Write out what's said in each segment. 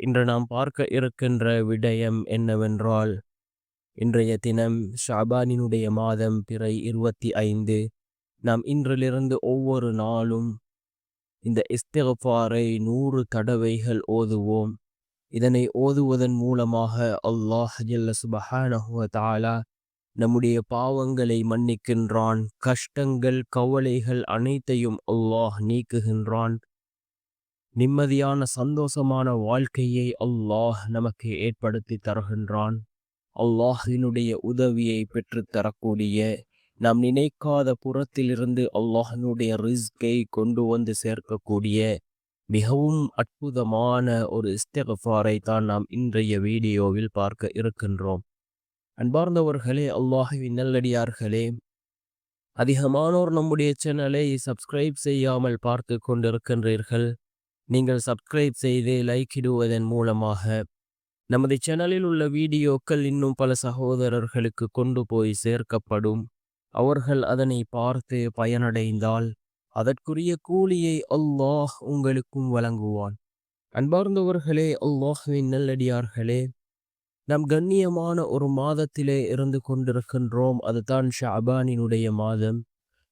இன்று நாம் பார்க்க இருக்கின்ற விடயம் என்னவென்றால் இன்றைய தினம் ஷாபானினுடைய மாதம் பிறை இருபத்தி ஐந்து. நாம் இன்றிலிருந்து ஒவ்வொரு நாளும் இந்த இஸ்திகஃபாரை நூறு தடவைகள் ஓதுவோம். இதனை ஓதுவதன் மூலமாக அல்லாஹ் ஜல்ல சுபஹானஹு தாலா நம்முடைய பாவங்களை மன்னிக்கின்றான். கஷ்டங்கள் கவலைகள் அனைத்தையும் அல்லாஹ் நீக்குகின்றான். நிம்மதியான சந்தோஷமான வாழ்க்கையை அல்லாஹ் நமக்கு ஏற்படுத்தி தருகின்றான். அல்லாஹினுடைய உதவியை பெற்றுத் தரக்கூடிய நாம் நினைக்காத புறத்திலிருந்து அல்லாஹினுடைய ரிஸ்கை கொண்டு வந்து சேர்க்கக்கூடிய மிகவும் அற்புதமான ஒரு இஸ்தகஃபாரை தான் நாம் இன்றைய வீடியோவில் பார்க்க இருக்கின்றோம். அன்பார்ந்தவர்களே அல்லாஹுவின் நல்லடியார்களே அதிகமானோர் நம்முடைய சேனலை சப்ஸ்கிரைப் செய்யாமல் பார்த்து கொண்டிருக்கின்றீர்கள். நீங்கள் சப்ஸ்கிரைப் செய்து லைக் இடுவதன் மூலமாக நமது சேனலில் உள்ள வீடியோக்கள் இன்னும் பல சகோதரர்களுக்கு கொண்டு போய் சேர்க்கப்படும். அவர்கள் அதனை பார்த்து பயனடைந்தால் அதற்குரிய கூலியை அல்லாஹ் உங்களுக்கும் வழங்குவான். அன்பார்ந்தவர்களே அல்லாஹுவின் நல்லடியார்களே நம் கண்ணியமான ஒரு மாதத்திலே இருந்து கொண்டிருக்கின்றோம். அதுதான் ஷாபானினுடைய மாதம்.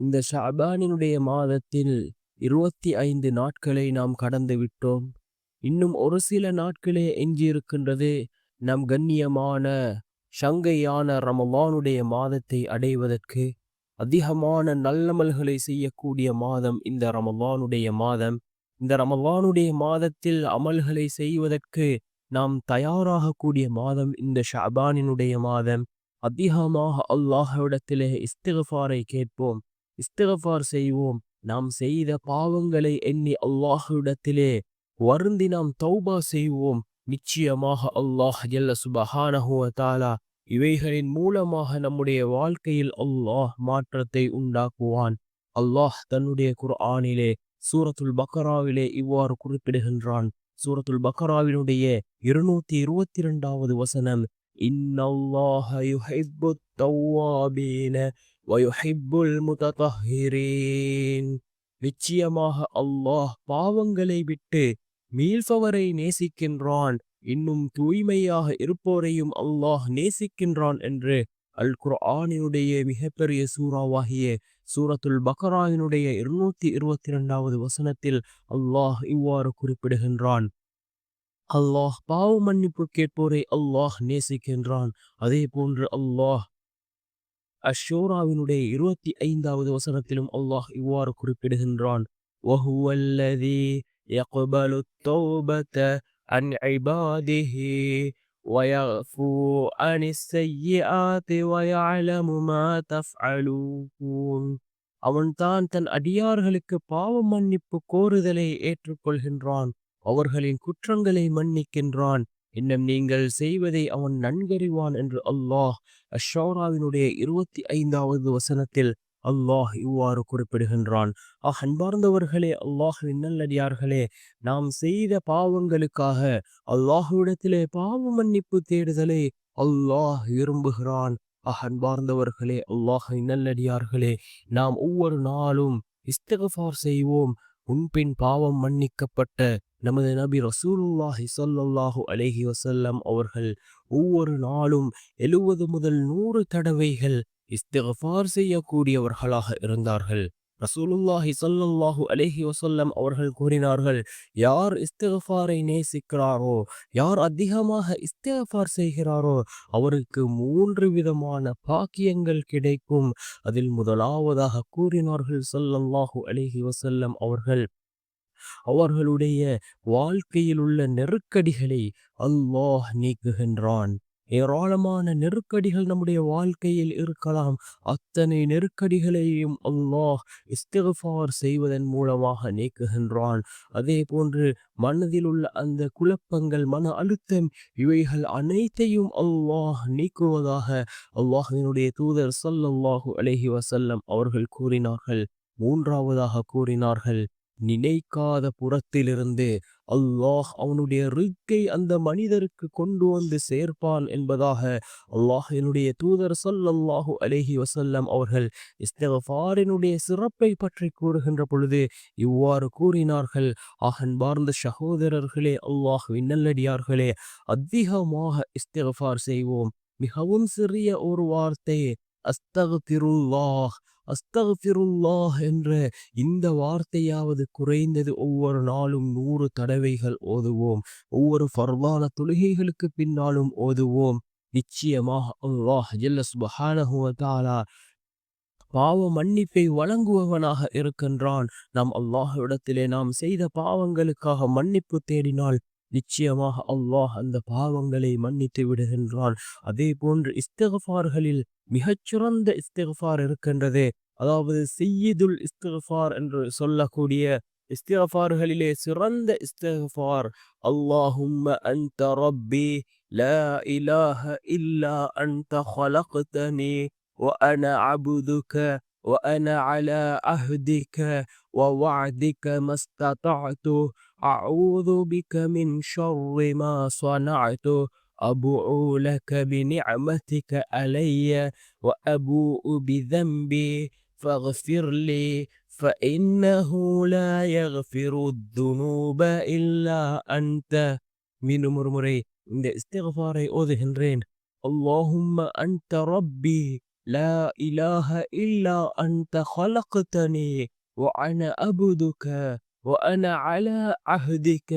இந்த ஷாபானினுடைய மாதத்தில் இருபத்தி ஐந்து நாட்களை நாம் கடந்து விட்டோம். இன்னும் ஒரு சில நாட்களே எஞ்சியிருக்கின்றது. நம் கண்ணியமான சங்கையான ரமவானுடைய மாதத்தை அடைவதற்கு. அதிகமான நல்லமல்களை செய்யக்கூடிய மாதம் இந்த ரமவானுடைய மாதம். இந்த ரமவானுடைய மாதத்தில் அமல்களை செய்வதற்கு நாம் தயாராகக்கூடிய மாதம் இந்த ஷபானினுடைய மாதம். அதிகமாக அல்லாஹவிடத்திலே இஸ்திகஃபாரை கேட்போம். இஸ்திகஃபார் செய்வோம். நாம் செய்த பாவங்களை எண்ணி அல்லாஹுடத்திலே வருந்தி நாம் தௌபா செய்வோம். நிச்சயமாக அல்லாஹ் ஜல்ல சுபஹானஹுவதாலா இவைகளின் மூலமாக நம்முடைய வாழ்க்கையில் அல்லாஹ் மாற்றத்தை உண்டாக்குவான். அல்லாஹ் தன்னுடைய குர்ஆனிலே சூரத்துல் பக்கராவிலே இவ்வாறு குறிப்பிடுகின்றான். சூரத்துல் பக்கராவினுடைய இருநூத்தி இருபத்தி இரண்டாவது வசனம் இன்னல்லாஹ யுஹிப்பு தௌவாபீன வயுஹிப்புல் முததஹிரீன் நிச்சயமாக அல்லாஹ் பாவங்களை விட்டு மீள்பவரை நேசிக்கின்றான். இன்னும் தூய்மையாக இருப்போரையும் அல்லாஹ் நேசிக்கின்றான் என்று அல் குர்ஆனினுடைய மிகப்பெரிய சூறாவாகிய சூரத்துல் பக்ராவினுடைய இருநூத்தி இருபத்தி இரண்டாவது வசனத்தில் அல்லாஹ் இவ்வாறு குறிப்பிடுகின்றான். அல்லாஹ் பாவ மன்னிப்பு கேட்போரை அல்லாஹ் நேசிக்கின்றான். அதே போன்று அல்லாஹ் அஷோராவினுடைய இருபத்தி ஐந்தாவது வசனத்திலும் அல்லாஹ் இவ்வாறு குறிப்பிடுகின்றான். அவன்தான் தன் அடியார்களுக்கு பாவ மன்னிப்பு கோருதலை ஏற்றுக்கொள்கின்றான். அவர்களின் குற்றங்களை மன்னிக்கின்றான். இன்னும் நீங்கள் செய்வதை அவன் நன்கறிவான் என்று அல்லாஹ் அஷோராவினுடைய இருபத்தி ஐந்தாவது வசனத்தில் அல்லாஹ் இவ்வாறு குறிப்பிடுகின்றான். ஆஹ் அன்பார்ந்தவர்களே அல்லாஹ் விண்ணல்லடியார்களே நாம் செய்த பாவங்களுக்காக அல்லாஹுவிடத்திலே பாவ மன்னிப்பு தேடுதலை அல்லாஹ் விரும்புகிறான். ஆஹ் அன்பார்ந்தவர்களே அல்லாஹ் விண்ணல்லடியார்களே நாம் ஒவ்வொரு நாளும் இஸ்தகஃபார் செய்வோம். முன்பின் பாவம் மன்னிக்கப்பட்ட நமது நபி ரசூலுல்லாஹி சொல்லல்லாஹு அலஹி வசல்லம் அவர்கள் ஒவ்வொரு நாளும் எழுவது முதல் நூறு தடவைகள் இஸ்திகஃபார் செய்யக்கூடியவர்களாக இருந்தார்கள். ரசூலுல்லாஹி சொல்லல்லாஹு அலஹி வசல்லம் அவர்கள் கூறினார்கள் யார் இஸ்திகஃபாரை நேசிக்கிறாரோ யார் அதிகமாக இஸ்திகஃபார் செய்கிறாரோ அவருக்கு மூன்று விதமான பாக்கியங்கள் கிடைக்கும். அதில் முதலாவதாக கூறினார்கள் சொல்லல்லாஹு அலஹி வசல்லம் அவர்கள் அவர்களுடைய வாழ்க்கையில் உள்ள நெருக்கடிகளை அல்லாஹ் நீக்குகின்றான். ஏராளமான நெருக்கடிகள் நம்முடைய வாழ்க்கையில் இருக்கலாம். அத்தனை நெருக்கடிகளையும் அல்லாஹ் இஸ்திஃபார் செய்வதன் மூலமாக நீக்குகின்றான். அதே போன்று மனதில் உள்ள அந்த குழப்பங்கள் மன அழுத்தம் இவைகள் அனைத்தையும் அல்லாஹ் நீக்குவதாக அல்லாஹினுடைய தூதர் சல்லல்லாஹு அலஹி வசல்லம் அவர்கள் கூறினார்கள். மூன்றாவதாக கூறினார்கள். நினைக்காத புறத்திலிருந்து அல்லாஹ் அவனுடைய ரிக்கை அந்த மனிதருக்கு கொண்டு வந்து சேர்ப்பான் என்பதாக அல்லாஹ் என்னுடைய தூதர் சொல்லல்லாஹு அலேஹி வசல்லம் அவர்கள் இஸ்தகஃபாரினுடைய சிறப்பை பற்றி கூறுகின்ற பொழுது இவ்வாறு கூறினார்கள். பார்ந்த சகோதரர்களே அல்லாஹ் விண்ணல்லடியார்களே அதிகமாக இஸ்தகஃபார் செய்வோம். மிகவும் சிறிய ஒரு வார்த்தை அஸ்தகுல்லாஹ் அஸ்தகஃபிருல்லாஹ் என்ற இந்த வார்த்தையாவது குறைந்தது ஒவ்வொரு நாளும் நூறு தடவைகள் ஓதுவோம். ஒவ்வொரு ஃபர்வான தொழுகைகளுக்கு பின்னாலும் ஓதுவோம். நிச்சயமாக அல்லாஹ் ஜல்ல சுபஹானஹுவதாலா பாவ மன்னிப்பை வழங்குபவனாக இருக்கின்றான். நாம் அல்லாஹிடத்திலே நாம் செய்த பாவங்களுக்காக மன்னிப்பு தேடினால் நிச்சயமாக அல்லாஹ் அந்த பாவங்களை மன்னித்து விடுகின்றான் அதே போன்று இஸ்தகஃபார்களில் மிகச்சிறந்த இஸ்திஃபார் இருக்கின்றது அதாவது செய்யுதுல் இஸ்திஃபார் என்று சொல்லக்கூடிய இஸ்திஃபார்களிலே சிறந்த இஸ்திஃபார் அல்லாஹும்ம அன்த ரப்பி لا إله إلا أنت خلقتني وأنا عبدك وأنا على عهدك ووعدك ما استطعت أعوذ بك من شر ما صنعت أبوء لك بنعمتك علي وأبوء بذنبي فاغفر لي فإنه لا يغفر الذنوب إلا أنت. من مرمري عند استغفاري أذهنرين. اللهم أنت ربي لا إله إلا أنت خلقتني وأنا أبدك. وأنا على عهدك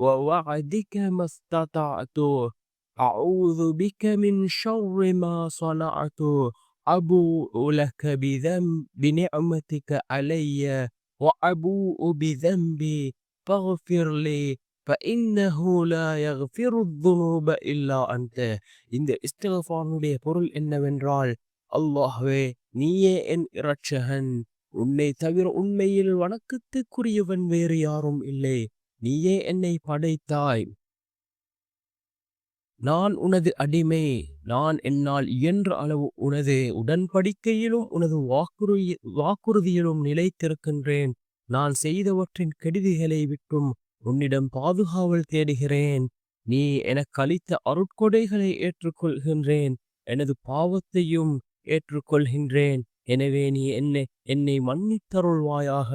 ووعدك ما استطعت أعوذ بك من شر ما صنعت أبوء لك بذنب بنعمتك علي وأبوء بذنبي فاغفر لي فإنه لا يغفر الذنوب إلا أنت இந்த இஸ்திகஃபானுடைய பொருள் என்னவென்றால் அல்லாஹ்வே நீயே என் இரட்சகன் உன்னை தவிர உண்மையில் வணக்கத்துக்குரியவன் வேறு யாரும் இல்லை. நீயே என்னை படைத்தாய். நான் உனது அடிமை. நான் என்னால் இயன்ற அளவு உனது உடன்படிக்கையிலும் உனது வாக்குறுதி வாக்குறுதியிலும் நிலைத்திருக்கின்றேன். நான் செய்தவற்றின் கெடுதிகளை விட்டும் உன்னிடம் பாதுகாவல் தேடுகிறேன். நீ எனக்கு அளித்த அருட்கொடைகளை ஏற்றுக்கொள்கின்றேன். எனது பாவத்தையும் ஏற்றுக்கொள்கின்றேன். எனவே நீ என்னை என்னை மன்னித்தருள்வாயாக.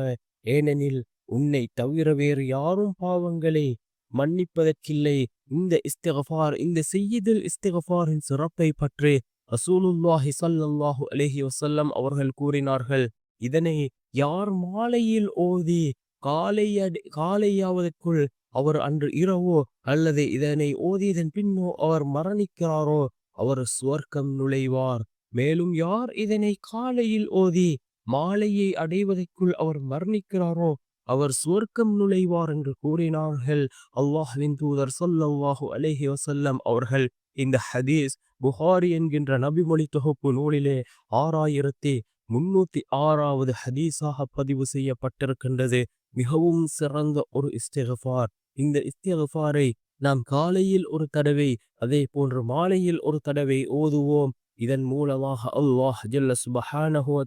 ஏனெனில் உன்னை தவிர வேறு யாரும் பாவங்களை மன்னிப்பதற்கில்லை. இந்த இஸ்திகஃபார் இந்த செய்யுதல் இஸ்திகஃபாரின் சிறப்பை பற்றி அசூலுல்லாஹி சல்லாஹூ அலஹி வசல்லம் அவர்கள் கூறினார்கள். இதனை யார் மாலையில் ஓதி காலைய காலையாவதற்குள் அவர் அன்று இரவோ அல்லது இதனை ஓதியதன் பின்னோ அவர் மரணிக்கிறாரோ அவர் சுவர்க்கம் நுழைவார். மேலும் யார் இதனை காலையில் ஓதி மாலையை அடைவதற்குள் அவர் மரணிக்கிறாரோ? அவர் சுவர்க்கம் நுழைவார் என்று கூறினார்கள். அல்லாஹின் தூதர் சொல்லல்லாஹு அலேஹி வசல்லம் அவர்கள் இந்த ஹதீஸ் புகாரி என்கின்ற நபிமொழி தொகுப்பு நூலிலே ஆறாயிரத்தி முன்னூத்தி ஆறாவது ஹதீஸாக பதிவு செய்யப்பட்டிருக்கின்றது. மிகவும் சிறந்த ஒரு இஸ்திகஃபார். இந்த இஸ்திகஃபாரை நாம் காலையில் ஒரு தடவை அதே போன்று மாலையில் ஒரு தடவை ஓதுவோம். இதன் மூலமாக அல்லாஹ் ஜல்ல சுபஹானஹுவ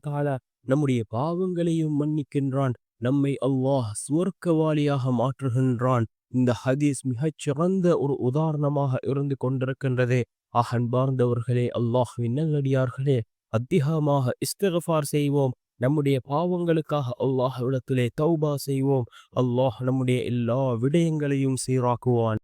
நம்முடைய பாவங்களையும் மன்னிக்கின்றான். நம்மை அல்லாஹ் சுவர்க்கவாளியாக மாற்றுகின்றான். இந்த ஹதீஸ் மிகச் சிறந்த ஒரு உதாரணமாக இருந்து கொண்டிருக்கின்றதே. அகன்பார்ந்தவர்களே அல்லாஹ் நல்லடியார்களே அதிகமாக இஸ்திகஃபார் செய்வோம். நம்முடைய பாவங்களுக்காக அல்லாஹ் இடத்திலே தௌபா செய்வோம். அல்லாஹ் நம்முடைய எல்லா விடயங்களையும் சீராக்குவான்.